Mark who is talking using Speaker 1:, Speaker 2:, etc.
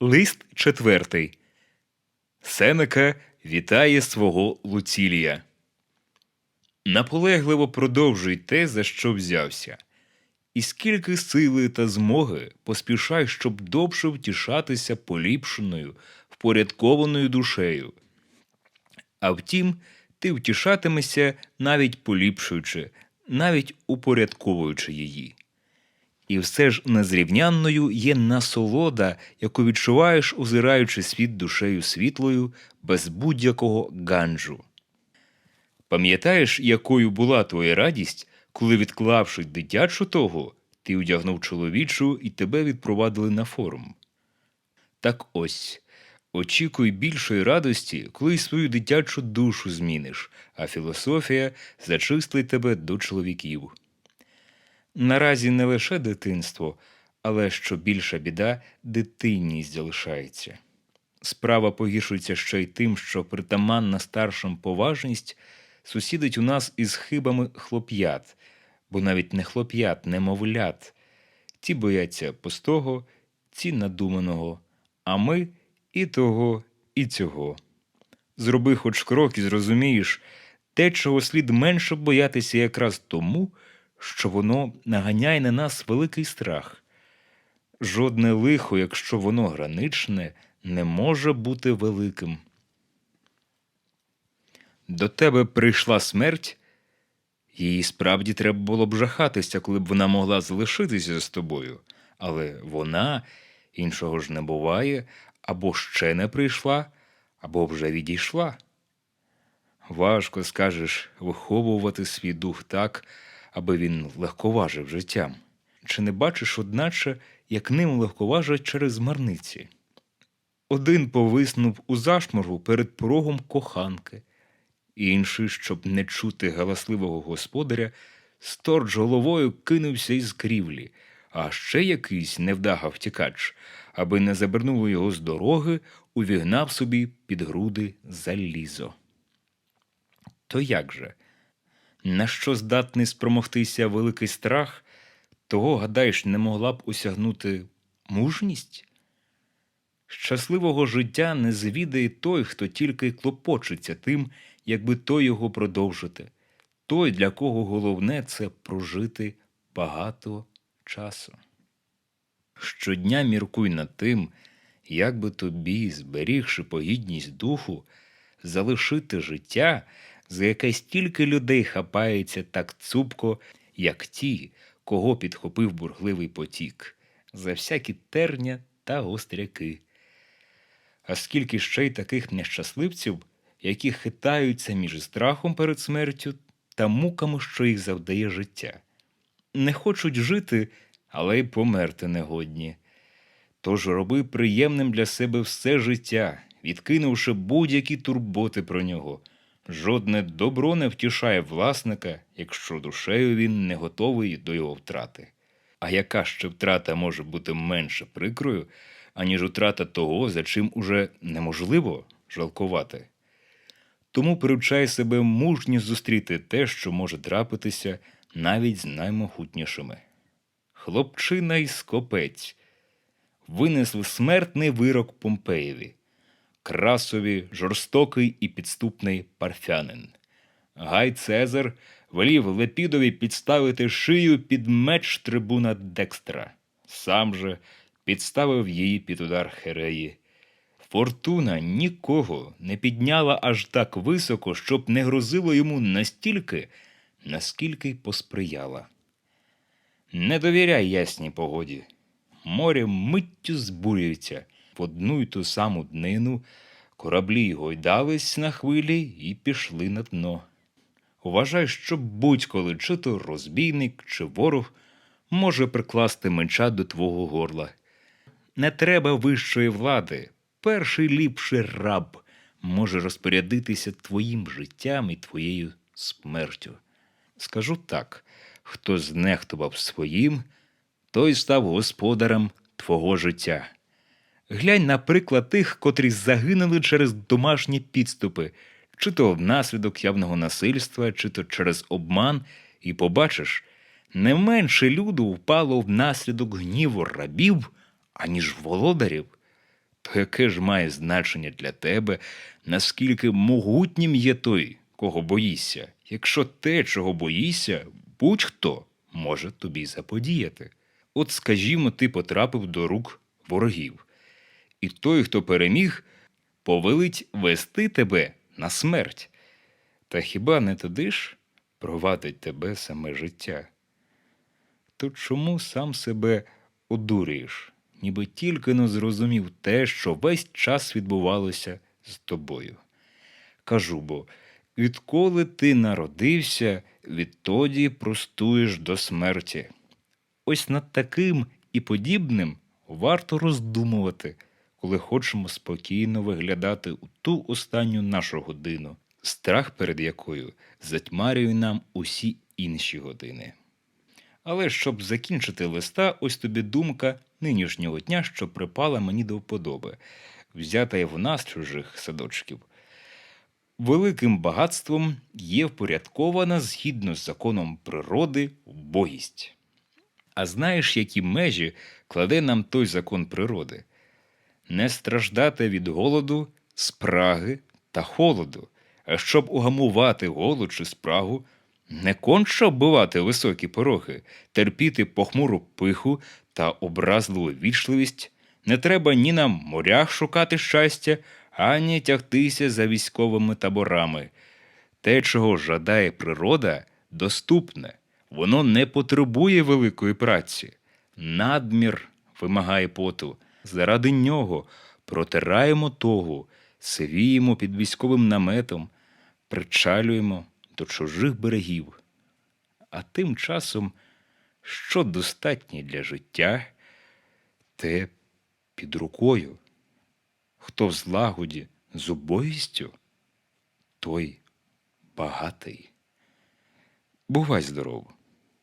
Speaker 1: Лист четвертий. Сенека вітає свого Луцілія. Наполегливо продовжуй те, за що взявся. І скільки сили та змоги поспішай, щоб довше втішатися поліпшеною, впорядкованою душею. А втім, ти втішатимешся навіть поліпшуючи, навіть упорядковуючи її. І все ж незрівнянною є насолода, яку відчуваєш, озираючи світ душею світлою, без будь-якого ганджу. Пам'ятаєш, якою була твоя радість, коли, відклавши дитячу того, ти одягнув чоловічу і тебе відпровадили на форум? Так ось, очікуй більшої радості, коли й свою дитячу душу зміниш, а філософія зачислить тебе до чоловіків. Наразі не лише дитинство, але що більша біда, дитинність залишається. Справа погіршується ще й тим, що притаманна старшим поважність сусідить у нас із хибами хлоп'ят, бо навіть не хлоп'ят, немовлят. Ті бояться пустого, ті надуманого, а ми і того, і цього. Зроби хоч крок і зрозумієш, те, чого слід менше боятися якраз тому, що воно наганяє на нас великий страх. Жодне лихо, якщо воно граничне, не може бути великим. До тебе прийшла смерть, їй справді треба було б жахатися, коли б вона могла залишитися з тобою, але вона іншого ж не буває, або ще не прийшла, або вже відійшла. Важко, скажеш, виховувати свій дух так, аби він легковажив життям. Чи не бачиш, одначе, як ним легковажать через марниці? Один повиснув у зашморгу перед порогом коханки, інший, щоб не чути галасливого господаря, сторч головою кинувся із крівлі, а ще якийсь невдага втікач, аби не забернуло його з дороги, увігнав собі під груди залізо. То як же? На що здатний спромогтися великий страх, того, гадаєш, не могла б осягнути мужність? Щасливого життя не звідає той, хто тільки клопочеться тим, якби то його продовжити, той, для кого головне це прожити багато часу. Щодня міркуй над тим, як би тобі, зберігши погідність духу, залишити життя, за яке стільки людей хапається так цупко, як ті, кого підхопив бурхливий потік, за всякі терня та гостряки. А скільки ще й таких нещасливців, які хитаються між страхом перед смертю та муками, що їх завдає життя. Не хочуть жити, але й померти негодні. Тож роби приємним для себе все життя, відкинувши будь-які турботи про нього. Жодне добро не втішає власника, якщо душею він не готовий до його втрати. А яка ще втрата може бути менше прикрою, аніж утрата того, за чим уже неможливо жалкувати? Тому привчай себе мужньо зустріти те, що може трапитися навіть з наймогутнішими. Хлопчина й скопець винесли смертний вирок Помпеєві, красові, жорстокий і підступний парфянин. Гай Цезар велів Лепідові підставити шию під меч трибуна Декстра, сам же підставив її під удар Хереї. Фортуна нікого не підняла аж так високо, щоб не грозило йому настільки, наскільки посприяла. Не довіряй ясній погоді. Море миттю збурюється в одну й ту саму днину, кораблі гойдались на хвилі і пішли на дно. Вважай, що будь-коли чи то розбійник, чи ворог може прикласти меча до твого горла. Не треба вищої влади, перший ліпший раб може розпорядитися твоїм життям і твоєю смертю. Скажу так: хто знехтував своїм, той став господарем твого життя. Глянь, наприклад, тих, котрі загинули через домашні підступи, чи то внаслідок явного насильства, чи то через обман, і побачиш, не менше люду впало внаслідок гніву рабів, аніж володарів. то яке ж має значення для тебе, наскільки могутнім є той, кого боїшся, якщо те, чого боїшся, будь-хто може тобі заподіяти. От, скажімо, ти потрапив до рук ворогів, і той, хто переміг, повелить вести тебе на смерть. Та хіба не туди ж провадить тебе саме життя? То чому сам себе одурюєш, ніби тільки не зрозумів те, що весь час відбувалося з тобою? Кажу бо, відколи ти народився, відтоді простуєш до смерті. Ось над таким і подібним варто роздумувати, коли хочемо спокійно виглядати у ту останню нашу годину, страх перед якою затьмарює нам усі інші години. Але щоб закінчити листа, ось тобі думка нинішнього дня, що припала мені до вподоби, взята й вона з чужих садочків. Великим багатством є впорядкована згідно з законом природи вбогість. А знаєш, які межі кладе нам той закон природи? Не страждати від голоду, спраги та холоду, а щоб угамувати голод чи спрагу, не конче оббивати високі пороги, терпіти похмуру пиху та образливу вічливість, не треба ні на морях шукати щастя, ані тягтися за військовими таборами. Те, чого жадає природа, доступне, воно не потребує великої праці. Надмір вимагає поту. Заради нього протираємо того, сивіємо під військовим наметом, причалюємо до чужих берегів. А тим часом, що достатнє для життя, те під рукою. Хто в злагоді з убогістю, той багатий. Бувай здоров!